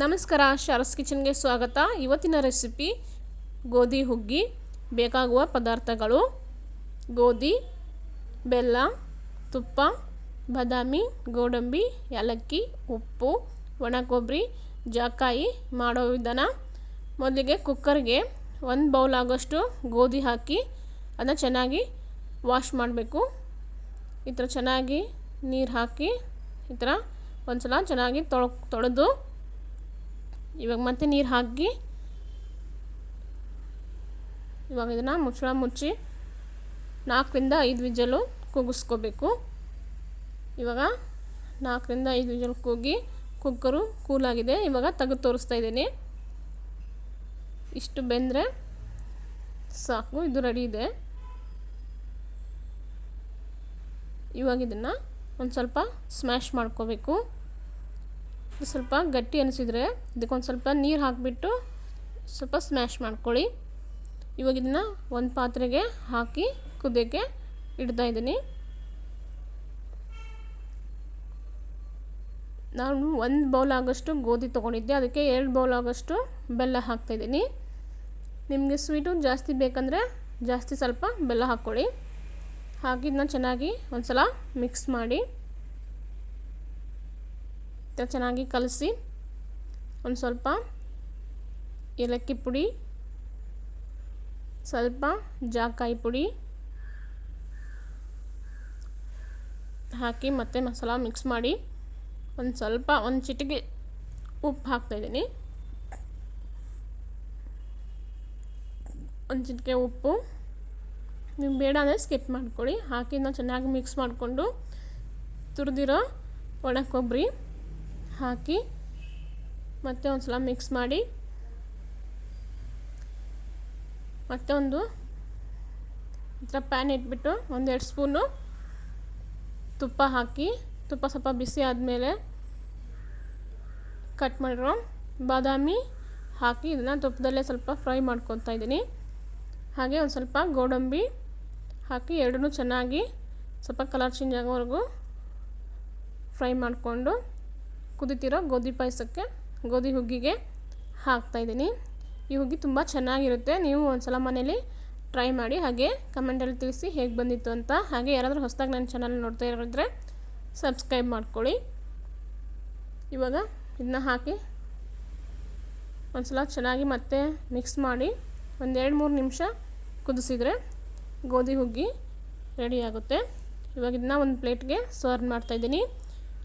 ನಮಸ್ಕಾರ, ಶಾರಸ್ ಕಿಚನ್ಗೆ ಸ್ವಾಗತ. ಇವತ್ತಿನ ರೆಸಿಪಿ ಗೋಧಿ ಹುಗ್ಗಿ, ಬೇಕಾಗುವ ಪದಾರ್ಥಗಳು. ಗೋಧಿ, ಬೆಲ್ಲ, ತುಪ್ಪ, ಬಾದಾಮಿ, ಗೋಡಂಬಿ, ಏಲಕ್ಕಿ, ಉಪ್ಪು ಒಣ ಕೊಬ್ಬರಿ ಜಾಕಾಯಿ ಮಾಡೋ ವಿಧಾನ. ಮೊದಲಿಗೆ ಕುಕ್ಕರ್ಗೆ ಒಂದು ಬೌಲ್ ಆಗೋಷ್ಟು ಗೋಧಿ ಹಾಕಿ ಅದನ್ನು ಚೆನ್ನಾಗಿ ವಾಶ್ ಮಾಡಬೇಕು. ಈ ಥರ ಚೆನ್ನಾಗಿ ನೀರು ಹಾಕಿ ಈ ಥರ ಒಂದು ಸಲ ಚೆನ್ನಾಗಿ ತೊಳ್ ತೊಳೆದು ಇವಾಗ ಮತ್ತೆ ನೀರು ಹಾಕಿ, ಇವಾಗ ಇದನ್ನು ಮುಚ್ಚಳ ಮುಚ್ಚಿ ನಾಲ್ಕರಿಂದ ಐದು ವಿಜಲು ಕೂಗಿಸ್ಕೋಬೇಕು ಇವಾಗ ನಾಲ್ಕರಿಂದ ಐದು ವಿಜಲ್ ಕೂಗಿ ಕುಕ್ಕರು ಕೂಲಾಗಿದೆ. ಇವಾಗ ತೆಗೆದು ತೋರಿಸ್ತಾ ಇದ್ದೀನಿ. ಇಷ್ಟು ಬೆಂದರೆ ಸಾಕು, ಇದು ರೆಡಿ ಇದೆ. ಇವಾಗ ಇದನ್ನು ಒಂದು ಸ್ವಲ್ಪ ಸ್ಮ್ಯಾಶ್ ಮಾಡ್ಕೋಬೇಕು. ಸ್ವಲ್ಪ ಗಟ್ಟಿ ಅನಿಸಿದರೆ ಇದಕ್ಕೊಂದು ಸ್ವಲ್ಪ ನೀರು ಹಾಕಿಬಿಟ್ಟು ಸ್ವಲ್ಪ ಸ್ಮ್ಯಾಶ್ ಮಾಡ್ಕೊಳ್ಳಿ. ಇವಾಗ ಇದನ್ನು ಒಂದು ಪಾತ್ರೆಗೆ ಹಾಕಿ ಕುದಿಯೋಕ್ಕೆ ಇಡ್ತಾ ಇದ್ದೀನಿ. ನಾನು ಒಂದು ಬೌಲ್ ಆಗೋಷ್ಟು ಗೋಧಿ ತೊಗೊಂಡಿದ್ದೆ, ಅದಕ್ಕೆ ಎರಡು ಬೌಲ್ ಆಗೋಷ್ಟು ಬೆಲ್ಲ ಹಾಕ್ತಾಯಿದ್ದೀನಿ ನಿಮಗೆ ಸ್ವೀಟು ಜಾಸ್ತಿ ಬೇಕಂದರೆ ಜಾಸ್ತಿ ಸ್ವಲ್ಪ ಬೆಲ್ಲ ಹಾಕ್ಕೊಳ್ಳಿ. ಹಾಕಿದ್ದನ್ನ ಚೆನ್ನಾಗಿ ಒಂದು ಸಲ ಮಿಕ್ಸ್ ಮಾಡಿ. ಚೆನ್ನಾಗಿ ಕಲಸಿ ಒಂದು ಸ್ವಲ್ಪ ಏಲಕ್ಕಿ ಪುಡಿ, ಸ್ವಲ್ಪ ಜಾಕಾಯಿ ಪುಡಿ ಹಾಕಿ ಮತ್ತೆ ಮಸಾಲ ಮಿಕ್ಸ್ ಮಾಡಿ ಒಂದು ಸ್ವಲ್ಪ ಒಂದು ಚಿಟಿಕೆ ಉಪ್ಪು ಹಾಕ್ತಾಯಿದ್ದೀನಿ ಒಂದು ಚಿಟಿಕೆ ಉಪ್ಪು. ನೀವು ಬೇಡ ಅಂದರೆ ಸ್ಕಿಪ್ ಮಾಡ್ಕೊಳ್ಳಿ. ಹಾಕಿ ನಾವು ಚೆನ್ನಾಗಿ ಮಿಕ್ಸ್ ಮಾಡಿಕೊಂಡು ತುರಿದಿರೋ ಒಣ ಕೊಬ್ಬರಿ ಹಾಕಿ ಮತ್ತೆ ಒಂದು ಸಲ ಮಿಕ್ಸ್ ಮಾಡಿ ಮತ್ತೆ ಒಂದು ಒಂಥರ ಥರ ಪ್ಯಾನ್ ಇಟ್ಬಿಟ್ಟು ಒಂದೆರಡು ಸ್ಪೂನು ತುಪ್ಪ ಹಾಕಿ, ತುಪ್ಪ ಸ್ವಲ್ಪ ಬಿಸಿ ಆದಮೇಲೆ ಕಟ್ ಮಾಡಿರೋ ಬಾದಾಮಿ ಹಾಕಿ ಇದನ್ನು ತುಪ್ಪದಲ್ಲೇ ಸ್ವಲ್ಪ ಫ್ರೈ ಮಾಡ್ಕೊತಾ ಇದ್ದೀನಿ. ಹಾಗೆ ಒಂದು ಸ್ವಲ್ಪ ಗೋಡಂಬಿ ಹಾಕಿ ಎರಡೂ ಚೆನ್ನಾಗಿ ಸ್ವಲ್ಪ ಕಲರ್ ಚೇಂಜ್ ಆಗೋವರೆಗೂ ಫ್ರೈ ಮಾಡಿಕೊಂಡು ಕುದಿತಿರೋ ಗೋಧಿ ಪಾಯಸಕ್ಕೆ ಗೋಧಿ ಹುಗ್ಗಿಗೆ ಹಾಕ್ತಾಯಿದ್ದೀನಿ ಈ ಹುಗ್ಗಿ ತುಂಬ ಚೆನ್ನಾಗಿರುತ್ತೆ. ನೀವು ಒಂದು ಸಲ ಮನೇಲಿ ಟ್ರೈ ಮಾಡಿ, ಹಾಗೆ ಕಮೆಂಟಲ್ಲಿ ತಿಳಿಸಿ ಹೇಗೆ ಬಂದಿತ್ತು ಅಂತ. ಹಾಗೆ ಯಾರಾದರೂ ಹೊಸದಾಗಿ ನನ್ನ ಚಾನಲ್ ನೋಡ್ತಾ ಇರೋದ್ರೆ ಸಬ್ಸ್ಕ್ರೈಬ್ ಮಾಡ್ಕೊಳ್ಳಿ. ಇವಾಗ ಇದನ್ನ ಹಾಕಿ ಒಂದು ಸಲ ಚೆನ್ನಾಗಿ ಮತ್ತೆ ಮಿಕ್ಸ್ ಮಾಡಿ ಒಂದೆರಡು ಮೂರು ನಿಮಿಷ ಕುದಿಸಿದರೆ ಗೋಧಿ ಹುಗ್ಗಿ ರೆಡಿ ಆಗುತ್ತೆ. ಇವಾಗ ಇದನ್ನ ಒಂದು ಪ್ಲೇಟ್ಗೆ ಸರ್ವ್ ಮಾಡ್ತಾಯಿದ್ದೀನಿ